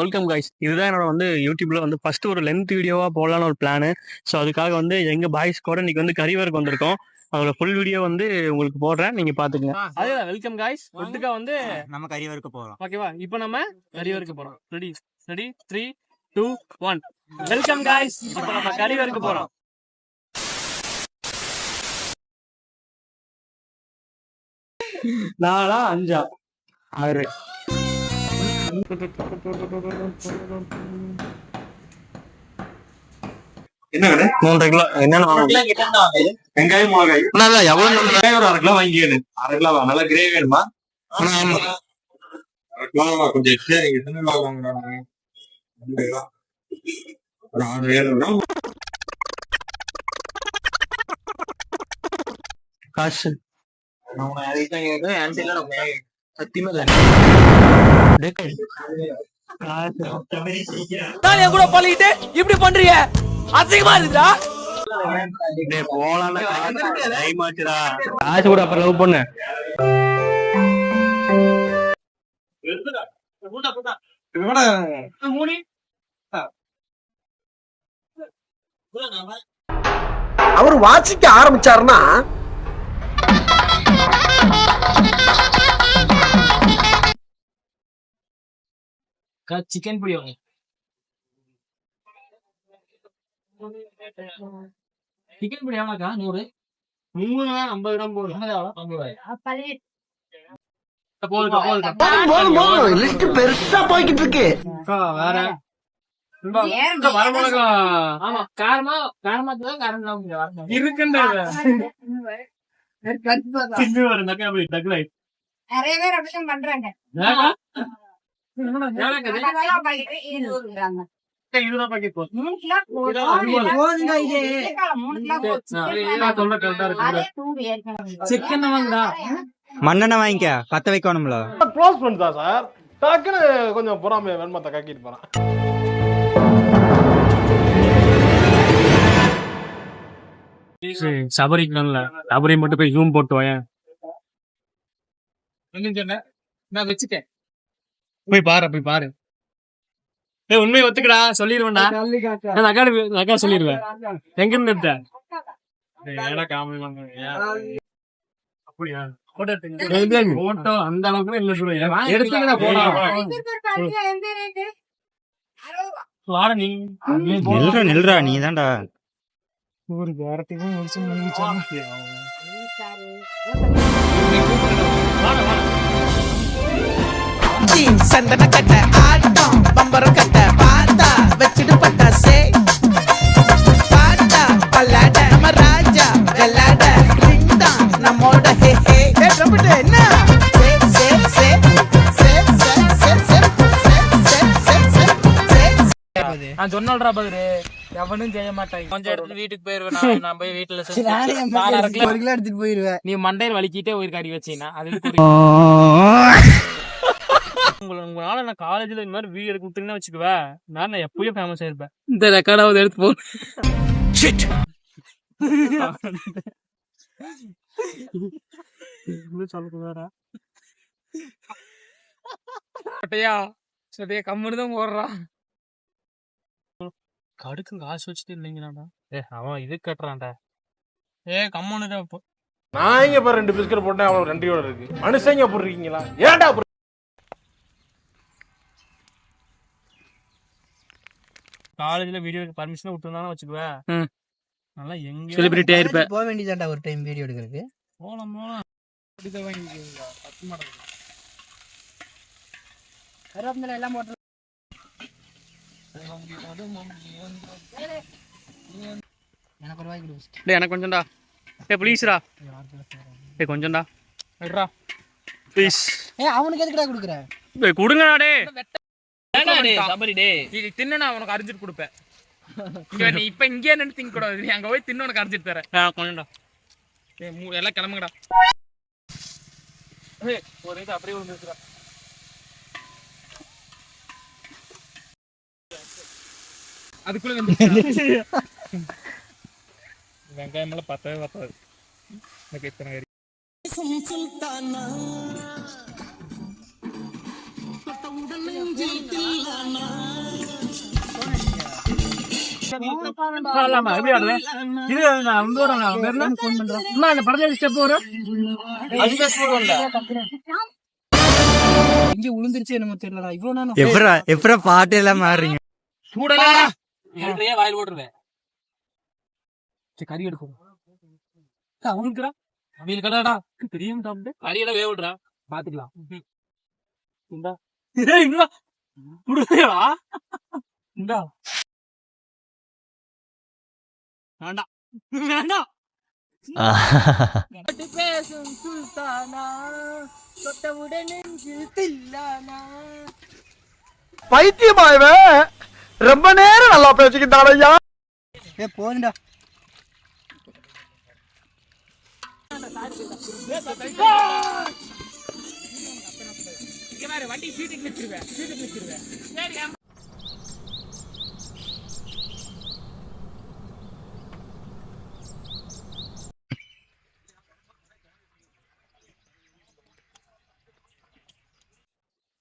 Welcome guys இதுதான் என்னோட வந்து யூடியூப்ல வந்து ஃபர்ஸ்ட் ஒரு லென்த் வீடியோவா போடலான்னு ஒரு பிளான் ஸோ அதுக்காக வந்து எங்க பாய்ஸ் கூட இன்னைக்கு வந்து கரிவருக்கு வந்திருக்கோம். அதோட ஃபுல் வீடியோ வந்து உங்களுக்கு போடுறேன். நீங்க பாத்துக்கங்க. அதுதான் வெல்கம் கைஸ் ஒட்டுக்கா வந்து நம்ம கரியவருக்கு போறோம். ஓகேவா இப்போ நம்ம கரிவருக்கு போறோம். Ready ready three two one welcome guys இப்போ நம்ம கரிவருக்கு போறோம். நாலா அஞ்சா? ஆறு. மூன்றரை கிலோ என்னென்ன வெங்காயம் மிளகாய் நல்லா எவ்வளவு ஒரு அரை கிலோ வாங்கி அரை கிலோ நல்லா கிரேவி வேணுமா? கொஞ்சம் எக்ஸ்ட்ரா எத்தனை கிலோ வாங்குறாங்க ஒரு ஆறு ஏழு காசு. நான் உனக்கு அதுக்கு தான் கேட்கறேன் என்கிட்ட சத்தியமா நான் என் கூட பழகிட்டு இப்படி பண்றீங்க அசிங்கமா இருக்குதா காசு கூட அப்புறம் லவ் பண்ணு அவர் வாசிக்க ஆரம்பிச்சாருன்னா சிக்கன் பொடி வாங்க சிக்கன் பொடி எவ்வளோக்கா நூறு மூணு ஐம்பது கிராம் போதும் ஐம்பது ரூபாய் பெருசா போய்கிட்டு இருக்கு வேற வரமிளகா ஆமா காரமா காரமா காரம் இருக்குண்டா நிறைய பேர் அப்படிதான் பண்றாங்க மண்ணெண்ண வாங்கிக்க. பத்த வைக்கணும்ல. க்ளோஸ் ஃப்ரெண்ட்ஸா சார். டக்குன்னு கொஞ்சம் பொறாமைய வெண்மத்தை கக்கிட்டு போறான். சபரிக்கணும்ல. சபரி மட்டும் போய் ஜூம் போட்டு வாயன். சொன்னேன் நான் வச்சுட்டேன். போய் பாரு போய் பாரு. ஏய் உண்மையை ஒத்துக்கடா சொல்லிடுவேன்டா நான் அக்கா அக்கா சொல்லிடுவேன் எங்க இருந்து எடுத்த? ஏடா காமெடி அப்படியா? போட்டோ அந்த அளவுக்கு இல்ல சொல்லுங்க எடுத்துக்கடா போடா நீ. நில்றா நில்றா நீ தான்டா. ஒரு வாரத்துக்கும் முடிச்சு ஆச்சி சந்தன கட்ட ஆட்டம் கட்ட பாத்தா வச்சிடு சே பாட்டா நம்ம ராஜா வெள்ளாட ரிங்டா நம்மோட செய்ய மாட்டாங்க கொஞ்சம் எடுத்து வீட்டுக்கு போயிருவேன் நான் போய் வீட்டுல எடுத்துட்டு போயிருவேன் நீ மண்டையில் வலிக்கிட்டே போயிருக்காடி வச்சீங்கன்னா அது உங்களை உங்களால நான் காலேஜ்ல இந்த மாதிரி வீடியோ எடுக்க விட்டுங்கன்னா வச்சுக்குவே நான் நான் எப்பயும் ஃபேமஸ் ஆயிருப்பேன். இந்த ரெக்கார்டாவது எடுத்து போ சொல்லக்கூடாதா? சட்டையா? சட்டையா கம்முன்னு தான் போடுறான் கடுக்கு காசு வச்சுட்டு இல்லைங்களாடா ஏ அவன் இது கட்டுறான்டா. ஏ கம்முன்னு நான் இங்க ரெண்டு பிஸ்கட் போட்டேன் அவ்வளவு ரெண்டையோட இருக்கு. மனுஷங்க அப்படி இருக்கீங்களா ஏன்டா காலேஜ்ல வீடியோ பர்மிஷன் விட்டுருந்தாலும் வச்சுக்குவேன் ம். நல்லா எங்க செலிபிரிட்டி ஆயிருப்பேன் போக வேண்டியதாண்டா ஒரு டைம் வீடியோ எடுக்கிறதுக்கு. போலாம்? போலாம் அடிக்க வாங்கிக்கோங்க பத்து மாடல் கருவேப்பிலை எல்லாம் போட்டு எனக்கு ஒரு கொடு. டேய் எனக்கு கொஞ்சம்டா. டேய் ப்ளீஸ்டா டேய் கொஞ்சம்டா. விட்றா ப்ளீஸ் ஏய் அவனுக்கு எதுக்குடா கொடுக்குற? டேய் கொடுங்கடா டேய். சபரி டே இது தின்னு நான் உனக்கு அரிஞ்சிட்டு கொடுப்பேன். இங்க நீ இப்ப இங்கே நின்று திங்க கூடாது. நீ அங்க போய் தின்னு உனக்கு அரிஞ்சிட்டு தரேன். மூ- எல்லாம் கிளம்புங்கடா. ஏய், ஒரு இது அப்படியே விழுந்துருக்குறா அதுக்குள்ள வெங்காயம் எல்லாம் பத்தவே பத்தாது. எனக்கு இத்தனை ஆடலாமா எப்படி ஆடுவேன் இது நான் வந்து ஒரு நான் வேற என்ன ஃபோன் பண்றேன் அம்மா அந்த படத்துல ஸ்டெப் வரும் அதுக்கு ஸ்கோர் வரல இங்க உளுந்துருச்சு என்னமோ தெரியலடா. இவ்வளவு நேரம் எப்பரா எப்பரா பாட்டு எல்லாம் மாறுறீங்க? சூடலா வாயில் போட்டுருவேன் சரி கறி எடுக்கும் அவனுக்குடா அவியல் கடாடா. தெரியும் சாப்பிட்டு கறியெல்லாம் வேவிடுறா. பாத்துக்கலாம். இந்தா. வேண்டாம் வேண்டாம் பாட்டு பேசும் சுல்தானா தொட்டவுடன் நெஞ்சு தில்லானா. பைத்தியமாயவே. ரொம்ப நேரம் நல்லா பேசிக்கிட்டான் ஐயா ஏ இங்க பாரு வண்டி சீட்டு கிழிச்சிருவேன் சீட்டு கிழிச்சிருவேன்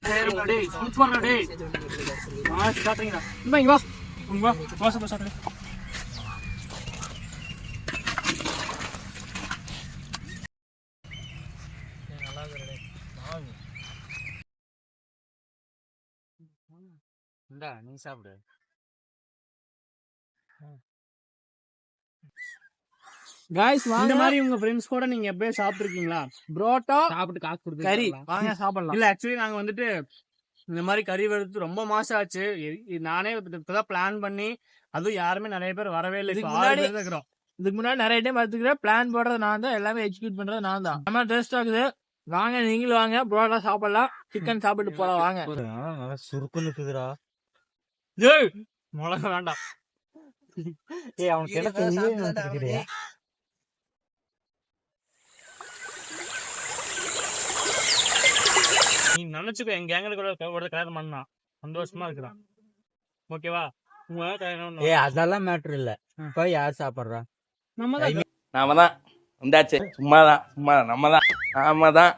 சரி டேய் சூப்பர்டா டேய். ஆ ஸ்டார்டிங்டா இங்க வா. இங்க வா வாச வாச இந்தா நீ சாப்பிடு. காய்ஸ் வாங்க. மாதிரி உங்க ஃப்ரெண்ட்ஸ் கூட நீங்க எப்பயே சாப்பிட்டுருக்கீங்களா? புரோட்டா? சாப்பிட்டு காசு கொடுத்து கறி. வாங்க சாப்பிடலாம். இல்ல ஆக்சுவலி நாங்க வந்துட்டு இந்த மாதிரி கறி வறுத்து ரொம்ப மாசம் ஆச்சு நானே இப்பதான் பிளான் பண்ணி அதுவும் யாருமே நிறைய பேர் வரவே இல்லை. முன்னாடி இதுக்கு முன்னாடி நிறைய டைம் எடுத்துக்கிறேன் பிளான் போடுறது நான் தான் எல்லாமே எக்ஸிக்யூட் பண்றது நான் தான். நம்ம டேஸ்ட் ஆகுது வாங்க நீங்களும் வாங்க புரோட்டா சாப்பிடலாம் சிக்கன் சாப்பிட்டு போலாம் வாங்க. சுருக்குன்னு இருக்குதுடா. ஏய் மிளகா வேண்டாம். ஏய் அவனுக்கு என்ன தெரியுது நீ நினைச்சுக்கோ என் கேங்கல கூட ஒரு கல்யாணம் பண்ணா சந்தோஷமா இருக்கிறான். ஓகேவா. ஏய் அதெல்லாம் மேட்ரு இல்ல. இப்ப யார் சாப்பிடுறா? நம்ம தான். நாம தான். வந்தாச்சு. சும்மா தான் சும்மா நம்ம தான் நாம தான்